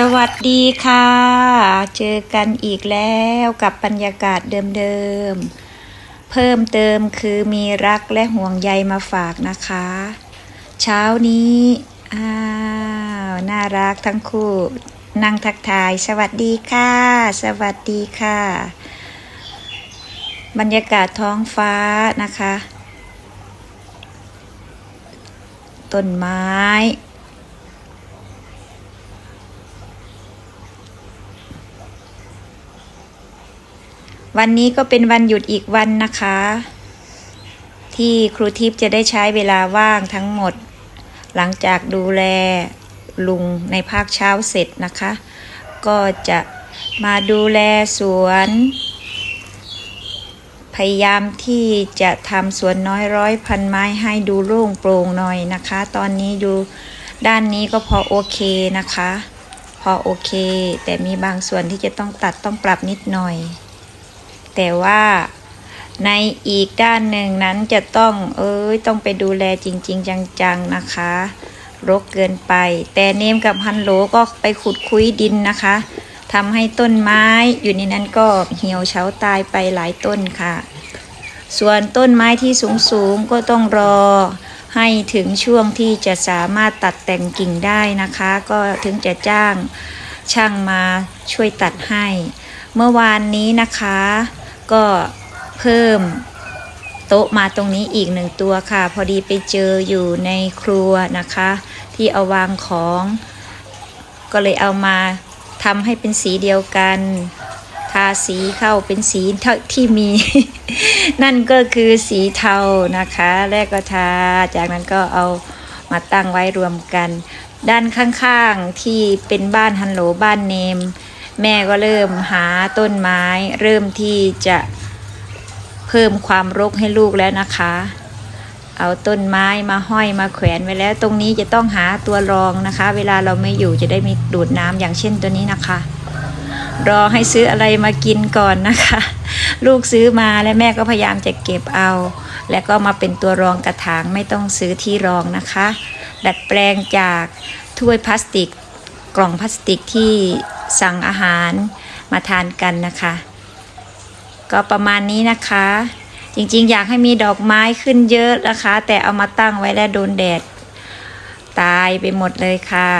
สวัสดีค่ะ เจอกันอีกแล้วกับบรรยากาศเดิมๆ เพิ่มเติมคือมีรักและห่วงใยมาฝากนะคะ เช้านี้อ้าวน่ารักทั้งคู่นั่งทักทาย สวัสดีค่ะ สวัสดีค่ะ บรรยากาศท้องฟ้านะคะ ต้นไม้ วันนี้ก็เป็นวันหยุดอีกวันนะคะ ที่ครูทิพย์จะได้ใช้เวลาว่างทั้งหมด หลังจากดูแลลุงในภาคเช้าเสร็จนะคะ ก็จะมาดูแลสวน พยายามที่จะทำสวนน้อยร้อยพันไม้ให้ดูโล่งโปร่งหน่อยนะคะ ตอนนี้ดูด้านนี้ก็พอโอเคนะคะ พอโอเค แต่มีบางส่วนที่จะต้องตัดต้องปรับนิดหน่อย แต่ว่าในอีกด้านหนึ่งนั้นจะต้องเอ้ยต้องไปดูแลจริง ๆ จังๆนะคะรกเกินไป แต่เนมกับฮันโหลก็ไปขุดคุยดินนะคะทำให้ต้นไม้อยู่ในนั้นก็เหี่ยวเฉาตายไปหลายต้นค่ะ ส่วนต้นไม้ที่สูงๆก็ต้องรอ ให้ถึงช่วงที่จะสามารถตัดแต่งกิ่งได้นะคะ ก็ถึงจะจ้างช่างมาช่วยตัดให้ เมื่อวานนี้นะคะ ก็เพิ่มโต๊ะมาตรงนี้อีกหนึ่งตัวค่ะ พอดีไปเจออยู่ในครัวนะคะ ที่เอาวางของ ก็เลยเอามาทำให้เป็นสีเดียวกัน ทาสีเข้าเป็นสีที่มี นั่นก็คือสีเทานะคะ แรกก็ทา จากนั้นก็เอามาตั้งไว้รวมกัน ด้านข้างๆที่เป็นบ้านฮันโหลบ้านเนม แม่ก็เริ่มหาต้นไม้ เริ่มที่จะเพิ่มความรกให้ลูกแล้วนะคะ เอาต้นไม้มาห้อยมาแขวนไว้แล้ว ตรงนี้จะต้องหาตัวรองนะคะ เวลาเราไม่อยู่จะได้มีดูดน้ำอย่างเช่นตัวนี้นะคะ รอให้ซื้ออะไรมากินก่อนนะคะ ลูกซื้อมาและแม่ก็พยายามจะเก็บเอา แล้วก็มาเป็นตัวรองกระถางไม่ต้องซื้อที่รองนะคะ ดัดแปลงจากถ้วยพลาสติก กล่องพลาสติกที่ สั่งอาหารมาทานกันนะคะ ก็ประมาณนี้นะคะ จริงๆ อยากให้มีดอกไม้ขึ้นเยอะนะคะ แต่เอามาตั้งไว้แล้วโดนแดด ตายไปหมดเลยค่ะ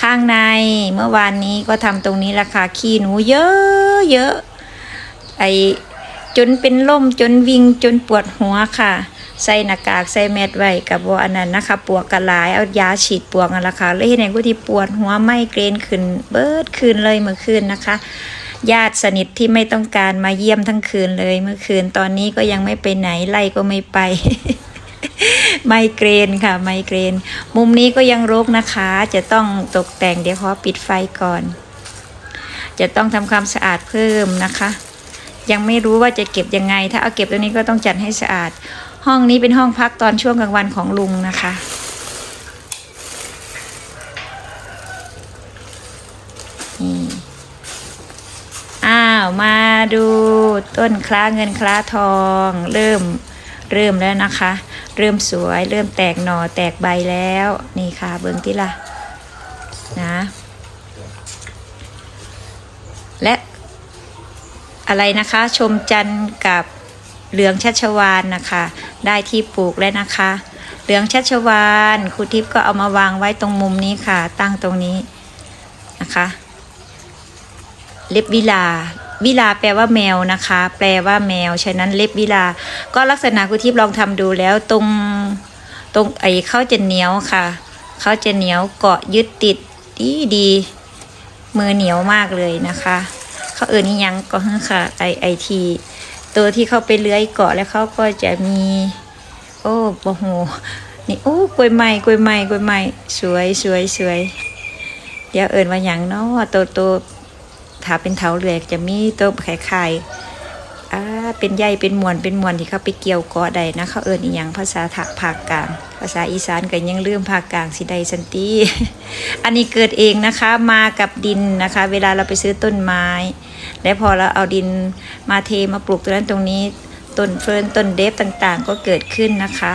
ข้างในเมื่อวานนี้ก็ทำตรงนี้ราคาขี้หนูเยอะเยอะไอจนเป็นล่มจนวิงจนปวดหัวค่ะ ใส่หน้ากากใส่แมสไว้กับว่าอันนั้นนะคะ ปวกกระลายเอายาฉีดปวกนั่นแหละค่ะเลยเห็นไหนกูที่ปวดหัวไม่เกรนขึ้นเบิดคืนเลยเมื่อคืนนะคะญาติสนิทที่ไม่ต้องการมาเยี่ยมทั้งคืนเลยเมื่อคืนตอนนี้ก็ยังไม่ไปไหนไล่ก็ไม่ไป ไมเกรนค่ะ ไมเกรน มุมนี้ก็ยังรกนะคะ จะต้องตกแต่งเดี๋ยวขอปิดไฟก่อน จะต้องทำความสะอาดเพิ่มนะคะ ยังไม่รู้ว่าจะเก็บยังไง ถ้าเอาเก็บตรงนี้ก็ต้องจัดให้สะอาด ห้องนี้เป็นห้องพักตอนช่วงกลางวันของลุงนะคะ นี่ อ้าว มาดูต้นคล้าเงินคล้าทอง เริ่มเริ่มแล้วนะคะ เริ่มสวย เริ่มแตกหน่อแตกใบแล้ว นี่ค่ะ เบิ้งที่ละนะ และอะไรนะคะ ชมจันทร์กับ เหลืองชัชวานนะคะ ได้ที่ปลูกแล้วนะคะ เหลืองชัชวานครูทิพย์ก็เอามาวางไว้ตรงมุมนี้ค่ะ ตั้งตรงนี้นะคะ เล็บวิลาวิลาแปลว่าแมวนะคะ แปลว่าแมว ฉะนั้นเล็บวิลา ก็ลักษณะคุณทิพย์ลองทำดูแล้วตรงตรงไอ้เขาจะเหนียวค่ะเขาจะเหนียวเกาะยึดติดดีดีมือเหนียวมากเลยนะคะ เขาเอ่ยนี่ยังก็ค่ะไอไอที ตัวที่เขาไปเลื้อยเกาะแล้วเขาก็จะมี โอ้โอ้โหนี่โอ้กล้วยไม้กล้วยไม้กล้วยไม้สวยสวยสวยเดี๋ยวเอิญว่าอย่างเนาะตัวตัวถ้าเป็นเถาเหลือกจะมีตัวไข่ไข่ เป็นใยเป็นมวนเป็นมวนที่เขาไปเกี่ยวกาะใดนะเขาเอิญอีหยังภาษาถักภาคกลาง ภาษาอีสานก็ยังลืมภาคกลางสิใดสันติอันนี้เกิดเองนะคะมากับดินนะคะ เวลาเราไปซื้อต้นไม้ และพอเราเอาดินมาเทมาปลูกตรงนั้นตรงนี้ต้นเฟิร์นต้นเดฟต่างๆ ก็เกิดขึ้นนะคะ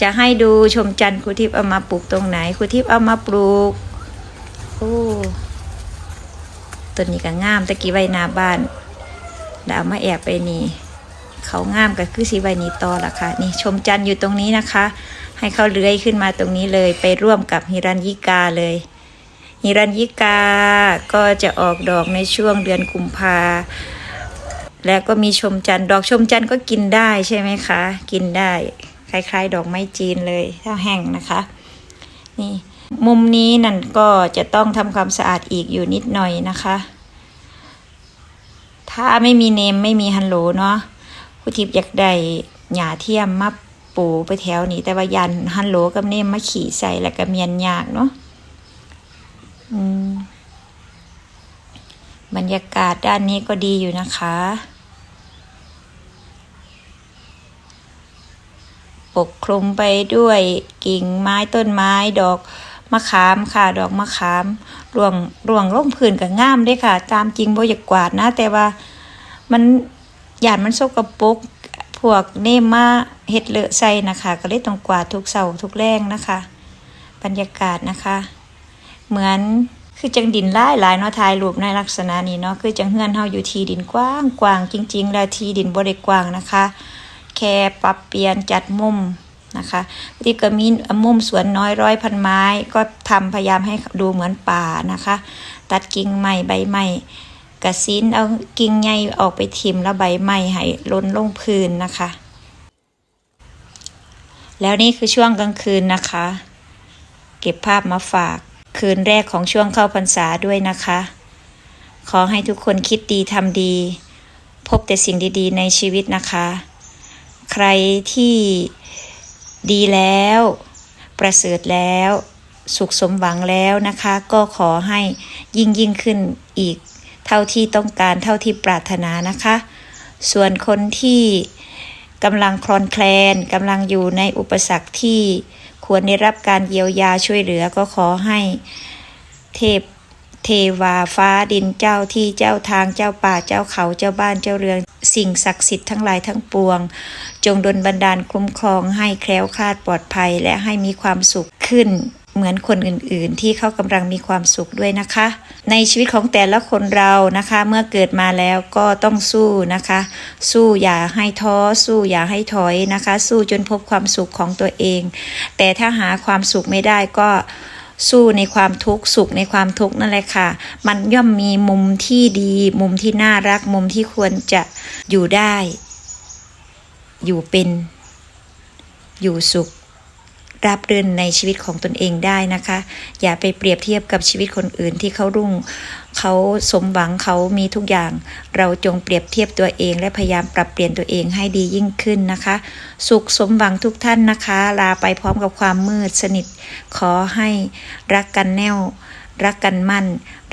จะให้ดูชมจันทร์ครูทิพย์เอามาปลูกตรงไหนครูทิพย์เอามาปลูกโอ้ต้นนี้ก็งามตะกี้ไว้หน้าบ้านดาวมาแอบไปนี่ เขางามก็คือสีใบนี้ต่อละค่ะ นี่ชมจันทร์อยู่ตรงนี้นะคะ ให้เขาเลื้อยขึ้นมาตรงนี้เลย ไปร่วมกับฮิรัญยิกาเลยฮิรัญยิกาก็จะออกดอกในช่วงเดือนกุมภาแล้วก็มีชมจันทร์ดอกชมจันทร์ก็กินได้ใช่ไหมคะ กินได้คล้ายๆ ดอกไม้จีนเลยถ้าแห้งนะคะ นี่ มุมนี้นั่นก็จะต้องทำความสะอาดอีกอยู่นิดหน่อยนะคะ ถ้าไม่มีเนมไม่มีฮันโหลเนาะ ผู้ทิพย์อยากได้หญ้าเทียมมาปูไปแถวนี้ แต่ว่ายันฮันโหลกับเนมมาขี่ใส่แล้วก็เมียนยากเนาะอืมบรรยากาศด้านนี้ก็ดีอยู่นะคะ ปกคลุมไปด้วยกิ่งไม้ต้นไม้ดอกมะขามค่ะ ดอกมะขามรวงรวงล่มพื้นกับง่ามด้ค่ะ ตามจริงบ่อยากกวาดนะ แต่ว่ามัน หยาดมันสกปรกพวกเนมมาเฮ็ดเลอะใส่นะคะ ก็เลยต้องกวาดทุกเสาทุกแรงนะคะ บรรยากาศนะคะ เหมือนคือจังดินหลายหลายเนาะถ่ายรูปในลักษณะนี้เนาะคือจังเฮือนเฮาอยู่ที่ดินกว้างกว้างจริง ๆ แล้วที่ดินบ่ได้กว้างนะคะ แค่ปรับเปลี่ยนจัดมุมนะคะที่ก็มีมุมสวนน้อยร้อยพันไม้ ก็ทำพยายามให้ดูเหมือนป่านะคะ ตัดกิ่งใหม่ใบใหม่ กระซินเอากิ่งใหญ่ออกไปทิมแล้วใบใหม่ให้ล้นลงพื้นนะคะ แล้วนี่คือช่วงกลางคืนนะคะ เก็บภาพมาฝากคืนแรกของช่วงเข้าพรรษาด้วยนะคะ ขอให้ทุกคนคิดดีทำดี พบแต่สิ่งดีๆ ในชีวิตนะคะ ใครที่ดีแล้ว ประเสริฐแล้ว สุขสมหวังแล้วนะคะ ก็ขอให้ยิ่งยิ่งขึ้นอีก เท่าที่ต้องการเท่าที่ปรารถนานะคะ ส่วนคนที่กำลังคลอนแคลนกำลังอยู่ในอุปสรรคที่ควรได้รับการเยียวยาช่วยเหลือก็ขอให้เทพเทวาฟ้าดินเจ้าที่เจ้าทางเจ้าป่าเจ้าเขาเจ้าบ้านเจ้าเรือนสิ่งศักดิ์สิทธิ์ทั้งหลายทั้งปวง จงดลบันดาลคุ้มครองให้แคล้วคลาดปลอดภัยและให้มีความสุขขึ้น เหมือนคนอื่นๆ ที่เขากำลังมีความสุขด้วยนะคะ ในชีวิตของแต่ละคนเรานะคะ เมื่อเกิดมาแล้วก็ต้องสู้นะคะ สู้อย่าให้ท้อ สู้อย่าให้ถอยนะคะ สู้จนพบความสุขของตัวเอง แต่ถ้าหาความสุขไม่ได้ก็สู้ในความทุกข์สุขในความทุกข์นั่นแหละค่ะ มันย่อมมีมุมที่ดี มุมที่น่ารักมุมที่ควรจะอยู่ได้ อยู่เป็น อยู่สุข ราบรื่นในชีวิตของตนเองได้นะคะ อย่าไปเปรียบเทียบกับชีวิตคนอื่นที่เขารุ่งเขาสมหวังเขามีทุกอย่าง เราจงเปรียบเทียบตัวเอง และพยายามปรับเปลี่ยนตัวเองให้ดียิ่งขึ้นนะคะ สุขสมหวังทุกท่านนะคะ ลาไปพร้อมกับความมืดสนิท ขอให้รักกันแน่ว รักกันมั่น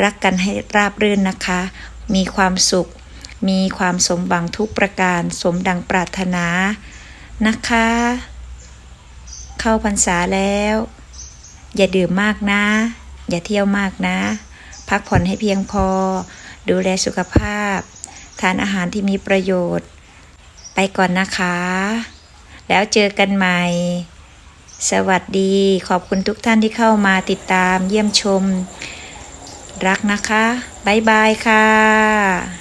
รักกันให้ราบรื่นนะคะ มีความสุข มีความสมหวังทุกประการ สมดังปรารถนานะคะ เข้าพรรษาแล้ว อย่าดื่มมากนะ อย่าเที่ยวมากนะ พักผ่อนให้เพียงพอ ดูแลสุขภาพ ทานอาหารที่มีประโยชน์ ไปก่อนนะคะ แล้วเจอกันใหม่ สวัสดี ขอบคุณทุกท่านที่เข้ามาติดตามเยี่ยมชม รักนะคะ บ๊ายบายค่ะ